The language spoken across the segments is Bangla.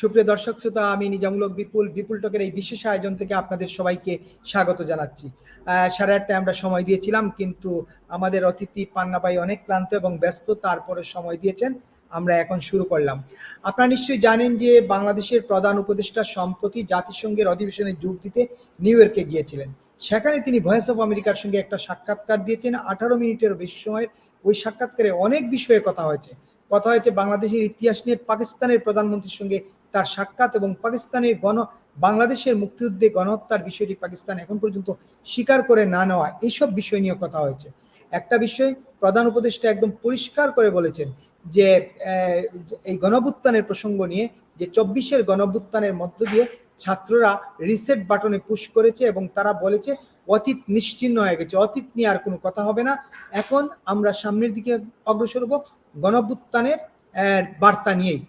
সুপ্রিয় দর্শক শ্রোতা, আমি নিজামূলক বিপুল বিপুল টকের এই বিশেষ আয়োজন থেকে আপনাদের সবাইকে স্বাগত জানাচ্ছি। সাড়ে আটটায় আমরা সময় দিয়েছিলাম, কিন্তু আমাদের অতিথি পান্নাবাই অনেক ক্লান্ত এবং ব্যস্ত, তারপরে সময় দিয়েছেন, আমরা এখন শুরু করলাম। আপনারা নিশ্চয়ই জানেন যে বাংলাদেশের প্রধান উপদেষ্টা সম্প্রতি জাতিসংঘের অধিবেশনে যোগ দিতে নিউ ইয়র্কে গিয়েছিলেন। সেখানে তিনি ভয়েস অফ আমেরিকার সঙ্গে একটা সাক্ষাৎকার দিয়েছেন। আঠারো মিনিটের বেশি সময়ের ওই সাক্ষাৎকারে অনেক বিষয়ে কথা হয়েছে। কথা হয়েছে বাংলাদেশের ইতিহাস নিয়ে, পাকিস্তানের প্রধানমন্ত্রীর সঙ্গে তার সাক্ষাৎ এবং পাকিস্তানের গণ, বাংলাদেশের মুক্তিযুদ্ধে গণহত্যার বিষয়টি পাকিস্তান এখন পর্যন্ত স্বীকার করে না নেওয়া, এইসব বিষয় নিয়ে কথা হয়েছে। একটা বিষয় প্রধান উপদেষ্টা একদম পরিষ্কার করে বলেছেন যে এই গণভুত্থানের প্রসঙ্গ নিয়ে যে চব্বিশের গণভুত্থানের মধ্য দিয়ে ছাত্ররা রিসেট বাটনে পুশ করেছে এবং তারা বলেছে, অতীত নিশ্চিহ্ন হয়ে গেছে, অতীত নিয়ে আর কোনো কথা হবে না। এখন আমরা সামনের দিকে অগ্রসর হব গণভুত্থানের বার্তা নিয়েই।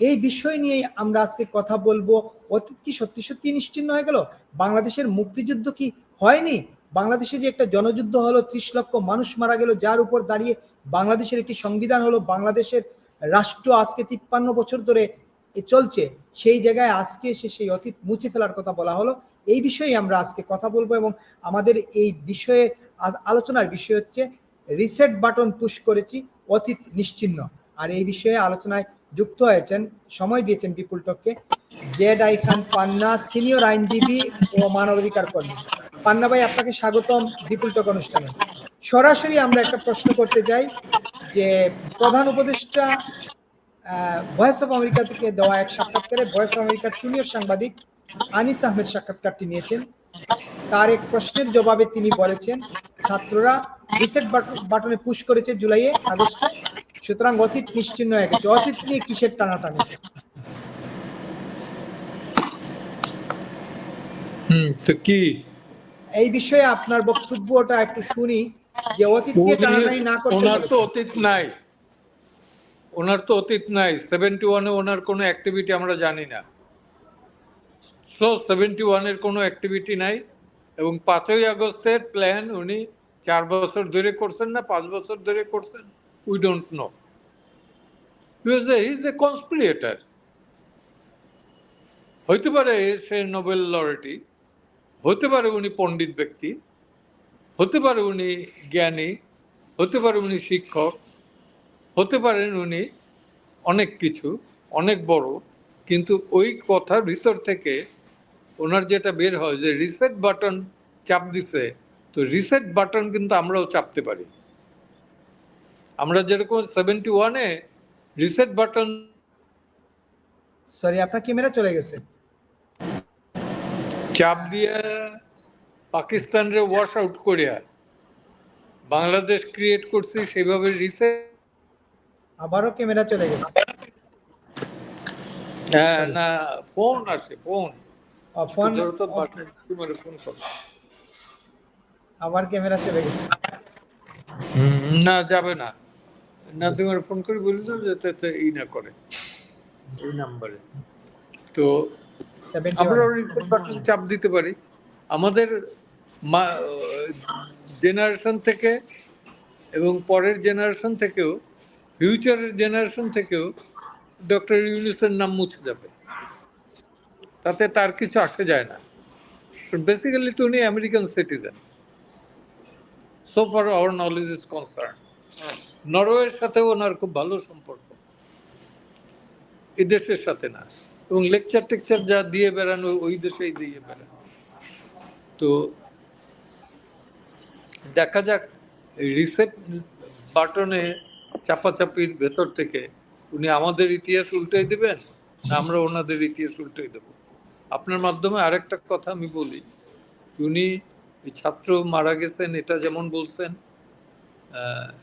এই বিষয় নিয়ে আমরা আজকে কথা বলব। অতীত কি সত্যি সত্যি নিশ্চিন্ন হয়ে গেল? বাংলাদেশের মুক্তিযুদ্ধ কি হয়নি? বাংলাদেশে যে একটা জনযুদ্ধ হলো, ত্রিশ লক্ষ মানুষ মারা গেল, যার উপর দাঁড়িয়ে বাংলাদেশের একটি সংবিধান হলো, বাংলাদেশের রাষ্ট্র আজকে তিপ্পান্ন বছর ধরে চলছে। সেই জায়গায় আজকে এসে সেই অতীত মুছে ফেলার কথা বলা হলো। এই বিষয়ে আমরা আজকে কথা বলব এবং আমাদের এই বিষয়ে আলোচনার বিষয় হচ্ছে রিসেট বাটন পুশ করেছি, অতীত নিশ্চিহ্ন আর এই বিষয়ে আলোচনায় যুক্ত হয়েছেন, সময় দিয়েছেন বিপুল টককে। Z I Khan Panna, senior আইনজীবী ও মানবাধিকার কর্মী। পান্না ভাই, আপনাকে স্বাগতম বিপুল টক অনুষ্ঠানে। সরাসরি আমরা একটা প্রশ্ন করতে চাই যে, প্রধান উপদেষ্টা ভয়েস অফ আমেরিকা থেকে দেওয়া এক সাক্ষাৎকারে ভয়েস অফ আমেরিকার সিনিয়র সাংবাদিক আনিস আহমেদ সাক্ষাৎকারটি নিয়েছেন। তার এক প্রশ্নের জবাবে তিনি বলেছেন, ছাত্ররা রিসেট বাটনে পুশ করেছে জুলাইয়ে আগস্টে। সুতরাং অতীত নিশ্চিন্ন হয়ে গেছে। অতীত নিয়ে কিসের টানাটানি? হুম তো কি? এই বিষয়ে আপনার বক্তব্যটা একটু শুনি যে অতীত নিয়ে টানাটানি না করতে ওনার তো অতীত নাই। ওনার তো অতীত নাই। সেভেন্টি ওয়ানে ওনার কোনো অ্যাক্টিভিটি আমরা জানি না। সো সেভেন্টি ওয়ানের কোনো অ্যাক্টিভিটি নাই এবং পাঁচই আগস্টের প্ল্যান উনি চার বছর ধরে করছেন না পাঁচ বছর ধরে করছেন? We don't know is a conspirator হইতে পারে সে নোবেল লরেটি হতে পারে উনি পণ্ডিত ব্যক্তি হতে পারে উনি জ্ঞানী হতে পারে উনি শিক্ষক হতে পারেন উনি অনেক কিছু, অনেক বড়, কিন্তু ওই কথার ভিতর থেকে ওনার যেটা বের হয় যে রিসেট বাটন চাপ দিছে, তো রিসেট বাটন কিন্তু আমরাও চাপতে পারি। আমরা যেরকম সেভেন্টি ওয়ানে রিসেট বাটন। সরি আপনার ক্যামেরা চলে গেছে। চাপ দিয়ে পাকিস্তানরে ওয়াশ আউট করিয়া বাংলাদেশ ক্রিয়েট করছি সেভাবে রিসেট আবারও ক্যামেরা চলে গেছে। হ্যাঁ না ফোন আসে ফোন ফোন আবার ক্যামেরা চলে গেছে। না যাবে না। না তোমার ফোন করে বলি তো যাতে এই না করে। এই নাম্বারে। তো আমরা রিসেট বাটন চাপ দিতে পারি। আমাদের জেনারেশন থেকে এবং পরের জেনারেশন থেকেও ফিউচারের জেনারেশন থেকেও ডক্টর ইউনুসের নাম মুছে যাবে। তাতে তার কিছু আসে যায় না। বেসিক্যালি তো উনি American citizen so far our knowledge is concern নরওয়ের সাথেও ওনার খুব ভালো সম্পর্ক। এই দেশের সাথে না। এবং লেকচার টেকচার যা দিয়ে বেড়ানো, ওই দেশেই দিয়ে বেড়ানো। তো দেখা যাক রিসেট বাটনে চাপাচাপির ভেতর থেকে উনি আমাদের ইতিহাস উল্টাই দেবেন না আমরা ওনাদের ইতিহাস উল্টাই দেব? আপনার মাধ্যমে আরেকটা কথা আমি বলি। উনি ছাত্র মারা গেছেন, এটা যেমন বলছেন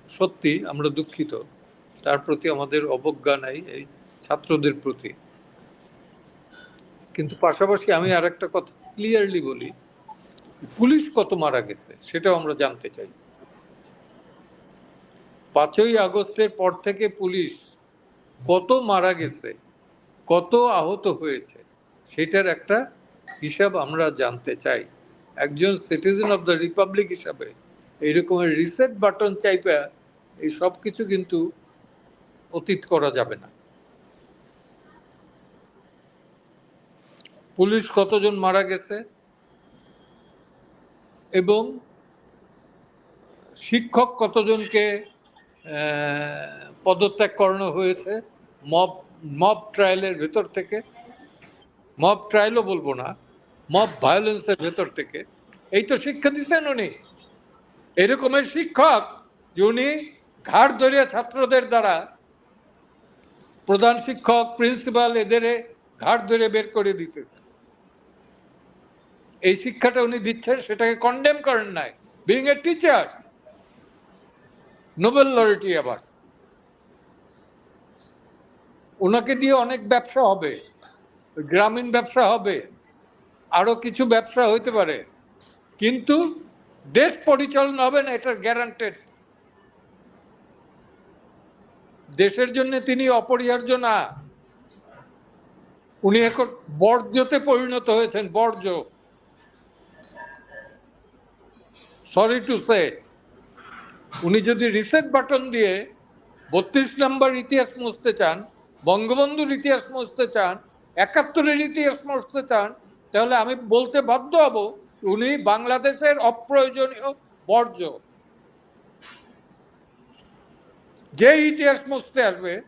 সত্যি আমরা দুঃখিত। তার প্রতি আমাদের অবজ্ঞা নাই, এই ছাত্রদের প্রতি। কিন্তু পাশাপাশি আমি আরেকটা কথা ক্লিয়ারলি বলি, পুলিশ কত মারা গেছে সেটাও আমরা জানতে চাই। পাঁচই আগস্টের পর থেকে পুলিশ কত মারা গেছে, কত আহত হয়েছে, সেটার একটা হিসাব আমরা জানতে চাই। একজন সিটিজেন অফ দ্য রিপাবলিক হিসাবে এইরকমের রিসেট বাটন চাইপা এই সব কিছু কিন্তু অতীত করা যাবে না। পুলিশ কতজন মারা গেছে এবং শিক্ষক কতজনকে পদত্যাগ করানো হয়েছে মব মব ট্রায়ালের ভেতর থেকে? মব ট্রায়ালও বলব না মব ভায়োলেন্সের ভেতর থেকে। এই তো শিক্ষা দিচ্ছেন উনি। এরকমের শিক্ষক যে ঘাট ধরিয়া ছাত্রদের দ্বারা প্রধান শিক্ষক, প্রিন্সিপাল এদের ঘাট ধরে বের করে দিতেছেন। এই শিক্ষাটা উনি দিচ্ছেন, সেটাকে কন্ডেম করেন নাই। Being a teacher Nobel laureate আবার। ওনাকে দিয়ে অনেক ব্যবসা হবে, গ্রামীণ ব্যবসা হবে, আরও কিছু ব্যবসা হইতে পারে। কিন্তু দেশ পরিচালনা হবে না, এটা গ্যারান্টেড দেশের জন্য তিনি অপরিহার্য না উনি এখন বর্জ্যতে পরিণত হয়েছেন, বর্জ্য। সরি টু সে উনি যদি রিসেট বাটন দিয়ে বত্রিশ নম্বর ইতিহাস মুছতে চান, বঙ্গবন্ধুর ইতিহাস মুছতে চান, একাত্তরের ইতিহাস মুছতে চান, তাহলে আমি বলতে বাধ্য হব উনি বাংলাদেশের অপ্রয়োজনীয় বর্জ্য। যে ইতিহাস মুছতে আসবে,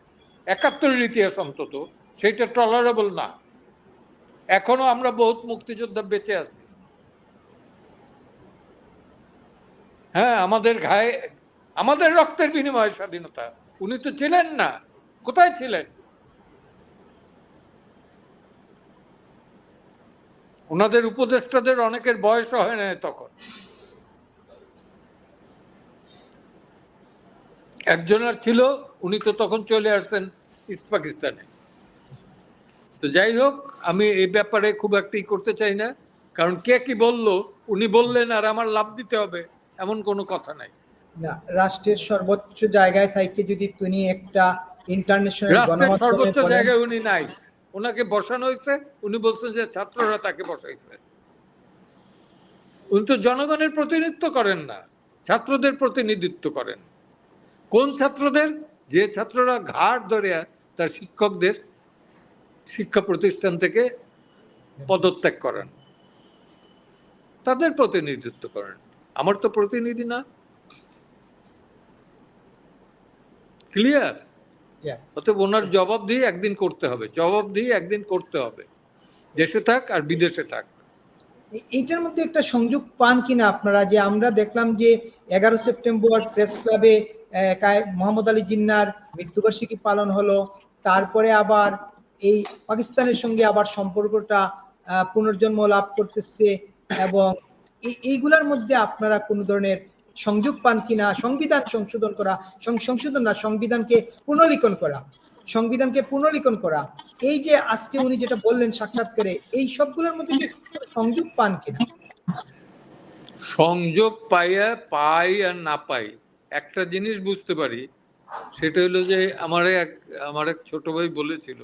একাত্তরের ইতিহাস অন্তত সেটা টলারেবল না। এখনও আমরা বহুত মুক্তিযোদ্ধা বেঁচে আছি। হ্যাঁ আমাদের ঘায়ে, আমাদের রক্তের বিনিময়ে স্বাধীনতা। উনি তো ছিলেন না। কোথায় ছিলেন? ওনাদের উপদেষ্টাদের অনেকের বয়স হয় না তখন। একজনের ছিল উনি তো তখন চলে আসছেন ইস্ট পাকিস্তানে। তো যাই হোক আমি এই ব্যাপারে খুব একটাই করতে চাই না কারণ কে কি বলল উনি বললেন আর আমার লাভ দিতে হবে এমন কোনো কথা নাই। না রাষ্ট্রের সর্বোচ্চ জায়গায় থাইকে যদি তুমি একটা ইন্টারন্যাশনাল সর্বোচ্চ জায়গায় উনি নাই। ওনাকে বসানো হয়েছে, উনি বলছেন যে ছাত্ররা তাকে বসাইছে। উনি তো জনগণের প্রতিনিধিত্ব করেন না, ছাত্রদের প্রতিনিধিত্ব করেন। কোন ছাত্রদের? যে ছাত্ররা ঘাড় ধরে তার শিক্ষকদের শিক্ষা প্রতিষ্ঠান থেকে পদত্যাগ করেন। তাদের প্রতিনিধিত্ব করেন। আমার তো প্রতিনিধি না। ক্লিয়ার. অতএব ওনার জবাব দিয়ে একদিন করতে হবে জবাব দিয়ে একদিন করতে হবে। দেশে থাক আর বিদেশে থাক। এইটার মধ্যে একটা সংযোগ পান কিনা আপনারা? যে আমরা দেখলাম যে এগারো সেপ্টেম্বর প্রেস ক্লাবে মোহাম্মদ আলী জিন্নার মৃত্যুবার্ষিকী পালন হলো। তারপরে আবার এই পাকিস্তানের সঙ্গে আবার সম্পর্কটা পুনর্জন্ম লাভ করতেছে এবং এই- এইগুলার মধ্যে আপনারা কোনো ধরনের সংযোগ পান কিনা, সংবিধান সংশোধন করা সংশোধন না, সংবিধানকে পুনর্লিখন করা, সংবিধানকে পুনর্লিখন করা। এই যে আজকে উনি যেটা বললেন সাক্ষাৎকারে, এই সবগুলোর মধ্যে কি সংযোগ পান কিনা? সংযোগ পাইয়া পাই আর না পাই, একটা জিনিস বুঝতে পারি, সেটা হলো যে আমার এক আমার এক ছোট ভাই বলেছিল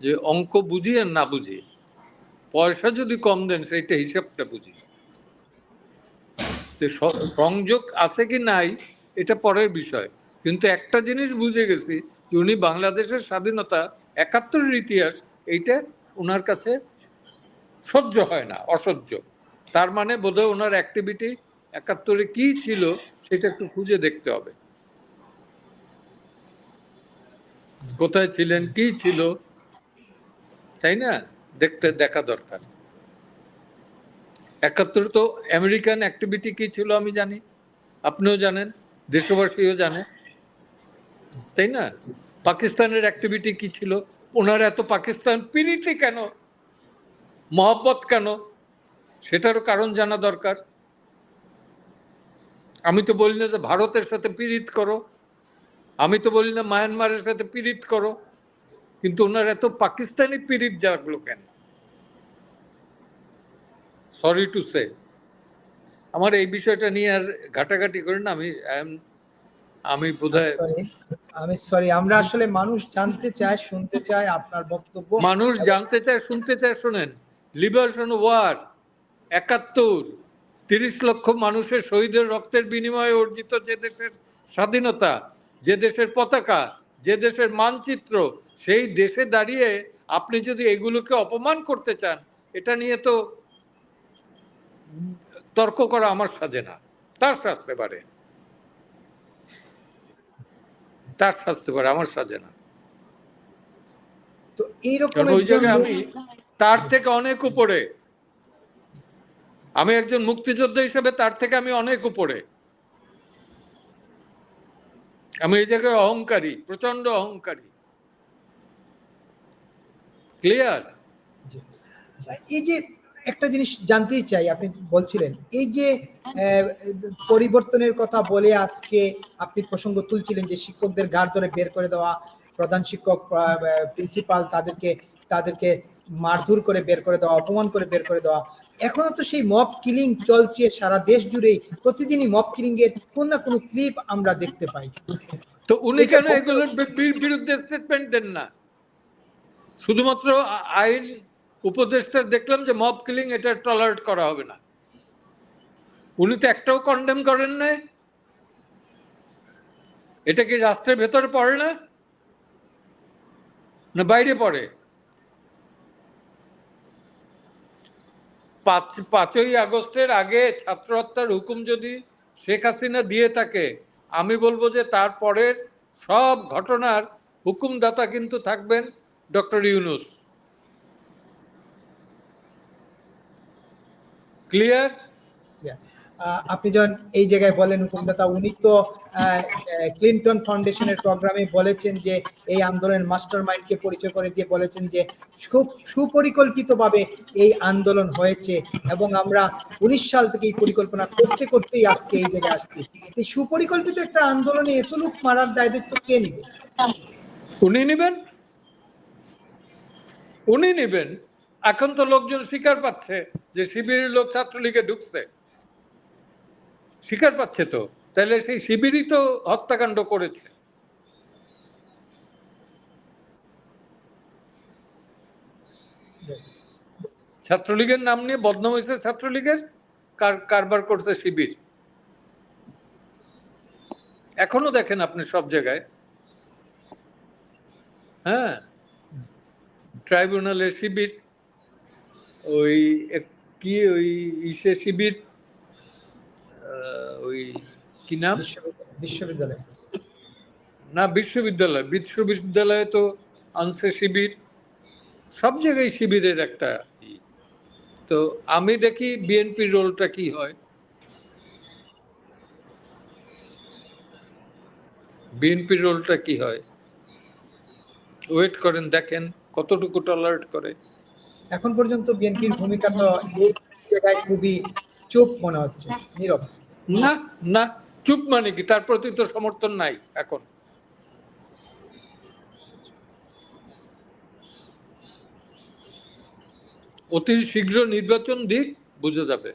যে অঙ্ক বুঝি আর না বুঝি। পয়সা যদি কম দেন, সেইটা হিসাবটা বুঝি। সংযোগ আছে কি নাই, এটা পরের বিষয়। কিন্তু একটা জিনিস বুঝে গেছি যে উনি বাংলাদেশের স্বাধীনতা একাত্তরের ইতিহাস এইটা ওনার কাছে সহ্য হয় না, অসহ্য। তার মানে বোধহয় ওনার অ্যাক্টিভিটি একাত্তরে কি ছিল সেটা একটু খুঁজে দেখতে হবে। কোথায় ছিলেন, কি ছিল, তাই না? দেখতে, দেখা দরকার। একাত্তর তো আমেরিকান অ্যাক্টিভিটি কি ছিল আমি জানি। আপনিও জানেন, দেশবাসীও জানে। তাই না? পাকিস্তানের অ্যাক্টিভিটি কি ছিল? ওনার এত পাকিস্তান পিরিতি কেন? মহব্বত কেন? সেটারও কারণ জানা দরকার। আমি তো বলি না যে ভারতের সাথে পীড়িত করো। আমি তো বলি না মায়ানমারের সাথে পীড়িত করো। কিন্তু ওনার এত পাকিস্তানি পীড়িত জাগলো কেন? Sorry to say. আমার এই বিষয়টা নিয়ে আর ঘাটাঘাটি করি না আমি আমি বোধহয় আমি সরি আমরা আসলে মানুষ জানতে চায় শুনতে চায় আপনার বক্তব্য। মানুষ জানতে চায় শুনতে চায় শোনেন। লিবারেশন ওয়ার একাত্তর তিরিশ লক্ষ মানুষের শহীদের রক্তের বিনিময়ে অর্জিত যে দেশের স্বাধীনতা যে দেশের পতাকা যে দেশের মানচিত্র সেই দেশে দাঁড়িয়ে আপনি যদি এগুলোকে অপমান করতে চান এটা নিয়ে তো তর্ক করা আমার সাজে না। তার শাস্তে পারে। তার শাস্তে পারে আমার সাজে না। তো এইরকম ওই জায়গায় আমি তার থেকে অনেক উপরে। আমি একজন মুক্তিযোদ্ধা হিসেবে তার থেকে আমি অনেক উপরে। আমি এই জায়গায় অহংকারী প্রচণ্ড অহংকারী। ক্লিয়ার? এই যে একটা জিনিস জানতেই চাই আপনি বলছিলেন। এই যে পরিবর্তনের কথা বলে আজকে আপনি প্রসঙ্গ তুলছিলেন যে শিক্ষকদের ঘাড় ধরে বের করে দেওয়া প্রধান শিক্ষক প্রিন্সিপাল তাদেরকে তাদেরকে মারধর করে বের করে দেওয়া অপমান করে বের করে দেওয়া। এখনও তো সেই মব কিলিং চলছে সারা দেশ জুড়েই। প্রতিদিনই মব কিলিং এর কোন না কোনো ক্লিপ আমরা দেখতে পাই। তো উনি কেন এগুলোর বিরুদ্ধে স্টেটমেন্ট দেন না? শুধুমাত্র আইন উপদেষ্টা দেখলাম যে মব কিলিং এটা টলারেট করা হবে না। উনি তো একটাও কন্ডেম করেন না এটা কি রাষ্ট্রের ভেতরে পড়ে না? না বাইরে পড়ে? পাঁচ, পাঁচই আগস্টের আগে ছাত্র হত্যার হুকুম যদি শেখ হাসিনা দিয়ে থাকে, আমি বলব যে তারপরের সব ঘটনার হুকুমদাতা কিন্তু থাকবেন ডক্টর ইউনুস। ক্লিয়ার আহ, আপনি যখন এই জায়গায় বলেন হুকুমদাতা উনি তো ক্লিনটন ফাউন্ডেশনের প্রোগ্রামে বলেছেন যে এই আন্দোলনের মাস্টার মাইন্ডকে পরিচয় করে দিয়ে বলেছেন যে খুব সুপরিকল্পিতভাবে এই আন্দোলন হয়েছে এবং আমরা উনিশ সাল থেকে এই পরিকল্পনা করতে করতেই আজকে এই জায়গায় আসছি। এই সুপরিকল্পিত একটা আন্দোলনে এত লোক মারার দায়িত্ব কে নিবে? উনি নেবেন? উনি নেবেন? এখন তো লোকজন স্বীকার পাচ্ছে যে শিবিরের লোক ছাত্রলীগে ঢুকছে। স্বীকার পাচ্ছে তো। তাহলে সেই শিবিরই তো হত্যাকাণ্ড করেছে। ছাত্রলীগের নাম নিয়ে বদনাম হয়েছে ছাত্রলীগের? কার, কারবার করছে শিবির। এখনও দেখেন আপনি সব জায়গায়। হ্যাঁ। ট্রাইব্যুনালের শিবির। ওই কি ওই ইসে শিবির ওই কি নাম? বিশ্ববিদ্যালয়- না বিশ্ববিদ্যালয় বিশ্ববিদ্যালয়ে তো আনছে শিবির সব জায়গায় শিবিরের একটা তো আমি দেখি বিএনপির রোলটা কি হয়? বিএনপির রোলটা কি হয়? ওয়েট করেন দেখেন কতটুকু টলারেট করে। এখন পর্যন্ত বিএনপির ভূমিকা তো এই জায়গায় খুবই চুপ মনে হচ্ছে নীরব। না না চুপ মানে কি? তার প্রতি তো সমর্থন নাই এখন। অতি শীঘ্র নির্বাচন দিক বুঝে যাবে।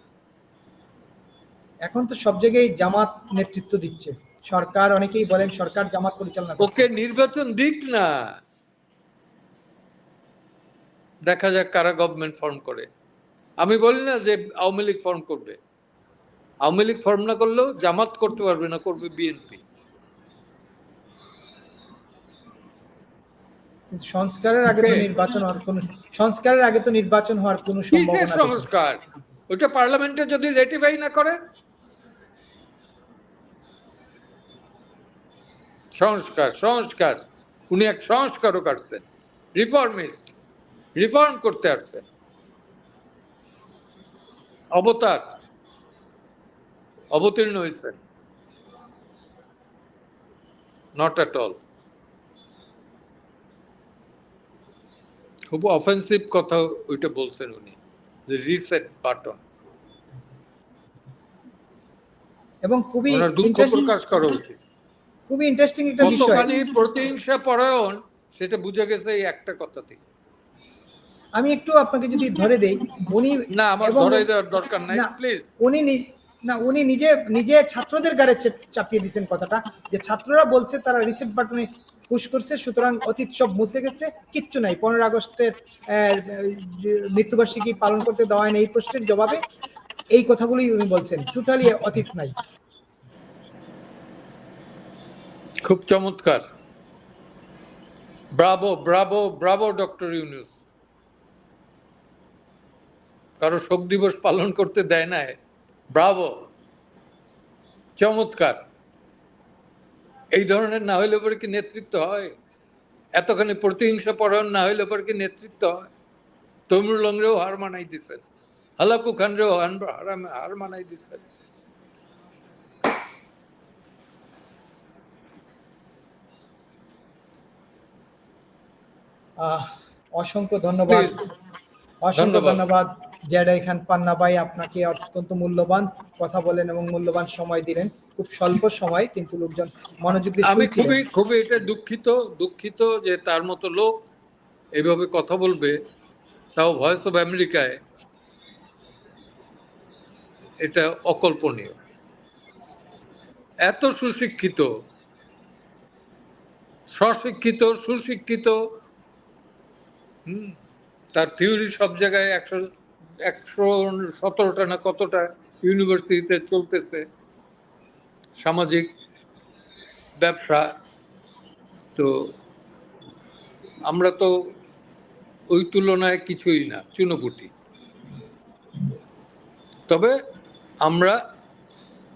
এখন তো সব জায়গায় জামাত নেতৃত্ব দিচ্ছে। সরকার অনেকেই বলেন সরকার জামাত পরিচালনা। ওকে নির্বাচন দিক না। দেখা যাক কারা গভর্নমেন্ট ফর্ম করে। আমি বলি না যে আওয়ামী লীগ ফর্ম করবে। আওয়ামী লীগ ফর্ম না করলেও জামাত করতে পারবে না করবে বিএনপি সংস্কারের আগে তো নির্বাচন হওয়ার কোনো সংস্কারের আগে তো নির্বাচন হওয়ার কোনো সম্ভাবনা সংস্কার। ওইটা পার্লামেন্টে যদি রেটিফাই না করে সংস্কার সংস্কার। উনি এক সংস্কারক আসছেন। রিফর্মিস্ট রিফর্ম করতে আসছেন অবতার। অবতীর্ণ হয়েছেন নট অ্যাট অল খুব অফেন্সিভ কথা ওইটা বলছেন উনি রিসেট বাটন এবং খুবই দুঃখ প্রকাশ করা উচিত। খুবই ইন্টারেস্টিং একটা বিষয়। প্রতিহিংসা পরায়ণ সেটা বুঝে গেছে এই একটা কথাতেই। আমি একটু আপনাকে যদি ধরে দেই উনি না আমার ধরাই দেওয়ার দরকার নাই প্লিজ উনি নি- উনি নিজে নিজে ছাত্রদের গাড়ে চাপিয়ে দিয়েছেন কথাটা যে ছাত্ররা বলছে তারা রিসেট বাটনে পুশ করছে সুতরাং অতীত সব মুছে গেছে কিচ্ছু নাই। পনেরো আগস্টের মৃত্যুবার্ষিকী পালন করতে দেওয়া হয় না এই প্রশ্নের জবাবে এই কথাগুলোই উনি বলছেন টোটালি অতীত নাই। খুব চমৎকার। Bravo bravo bravo doctor Yunus. কারও শোক দিবস পালন করতে দেয় না ব্রাভো চমৎকার। এই ধরনের না হইলে পরে কি নেতৃত্ব হয়? এতখানি প্রতিহিংসা পরায়ণ না হইলে পরে কি নেতৃত্ব হয়? তৈমুর লংরেও হার মানাই দিচ্ছেন হালাকু খানরেও হার- মানাই দিচ্ছেন অসংখ্য ধন্যবাদ। অসংখ্য ধন্যবাদ। জেডাই খান পান্না ভাই আপনাকে অত্যন্ত মূল্যবান কথা বলেন এবং মূল্যবান সময় দিলেন। খুব স্বল্প সময় কিন্তু লোকজন মনোযোগ দিয়ে আমি খুবই খুবই এটা দুঃখিত দুঃখিত যে তার মতো লোক এইভাবে কথা বলবে তাও ভয়েস অফ আমেরিকায় এটা অকল্পনীয়। এত সুশিক্ষিত স্বশিক্ষিত সুশিক্ষিত হুম, তার থিওরি সব জায়গায় একশো একশো সতেরোটা না কতটা ইউনিভার্সিটিতে চলতেছে সামাজিক ব্যবসা। তো আমরা তো ওই তুলনায় কিছুই না, চুনোপুটি। তবে আমরা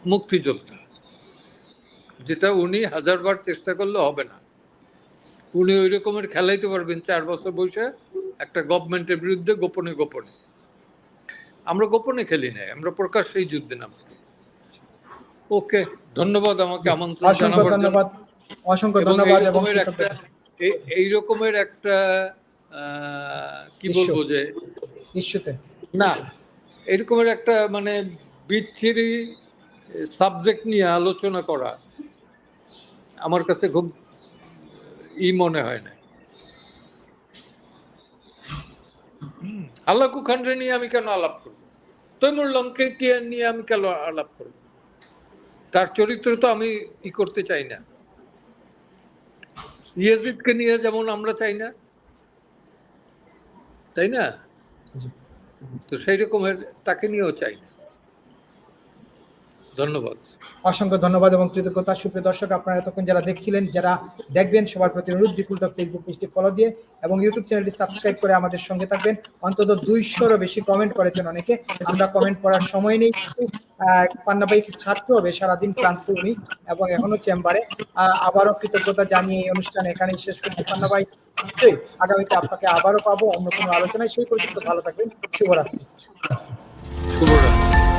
মুক্তিযোদ্ধা, যেটা উনি হাজারবার চেষ্টা করলে হবে না। উনি ওই রকমের খেলাইতে পারবেন, চার বছর বসে একটা গভর্নমেন্টের বিরুদ্ধে গোপনে গোপনে। আমরা গোপনে খেলি নাই আমরা প্রকাশ্যেই যুদ্ধে নামছি। ওকে ধন্যবাদ আমাকে আমন্ত্রণ জানাবার জন্য। অসংখ্য ধন্যবাদ এবং একটা এই- রকমের একটা কি বলব যে ইস্যুতে না এরকমের একটা মানে বিচ্ছিরি সাবজেক্ট নিয়ে আলোচনা করা আমার কাছে খুব ই মনে হয় না। হুম, আল্লাকু খানরে নিয়ে আমি কেন আলাপ করব? তৈমুর লঙ্কে কি নিয়ে আমি কেন আলাপ করব? তার চরিত্র তো আমি ই করতে চাই না। ইয়াজিদকে নিয়ে যেমন আমরা চাই না। তাই না? তো সেই রকমের তাকে নিয়েও চাই না। ধন্যবাদ। অসংখ্য ধন্যবাদ এবং কৃতজ্ঞতা। সুপ্রিয় দর্শক আপনারা এতক্ষণ যারা দেখছিলেন যারা দেখবেন সবার প্রতি অনুরোধ বিপুলটা ফেসবুক পেজটি ফলো দিয়ে এবং ইউটিউব চ্যানেলটি সাবস্ক্রাইব করে আমাদের সঙ্গে থাকবেন। অন্তত দুইশোরও বেশি কমেন্ট করেছেন অনেকে। আমরা কমেন্ট করার সময় নেই। কিন্তু, আহ, পান্না ভাইকে ছাড়তে হবে সারাদিন ক্লান্ত উনি এবং এখনও চেম্বারে। আহ, আবারও কৃতজ্ঞতা জানিয়ে এই অনুষ্ঠান এখানেই শেষ করছি। পান্না ভাই নিশ্চয়ই আগামীতে আপনাকে আবারও পাবো। অন্য কোনো আলোচনায় সেই পর্যন্ত ভালো থাকবেন। শুভরাত্রি। শুভরাত্রি।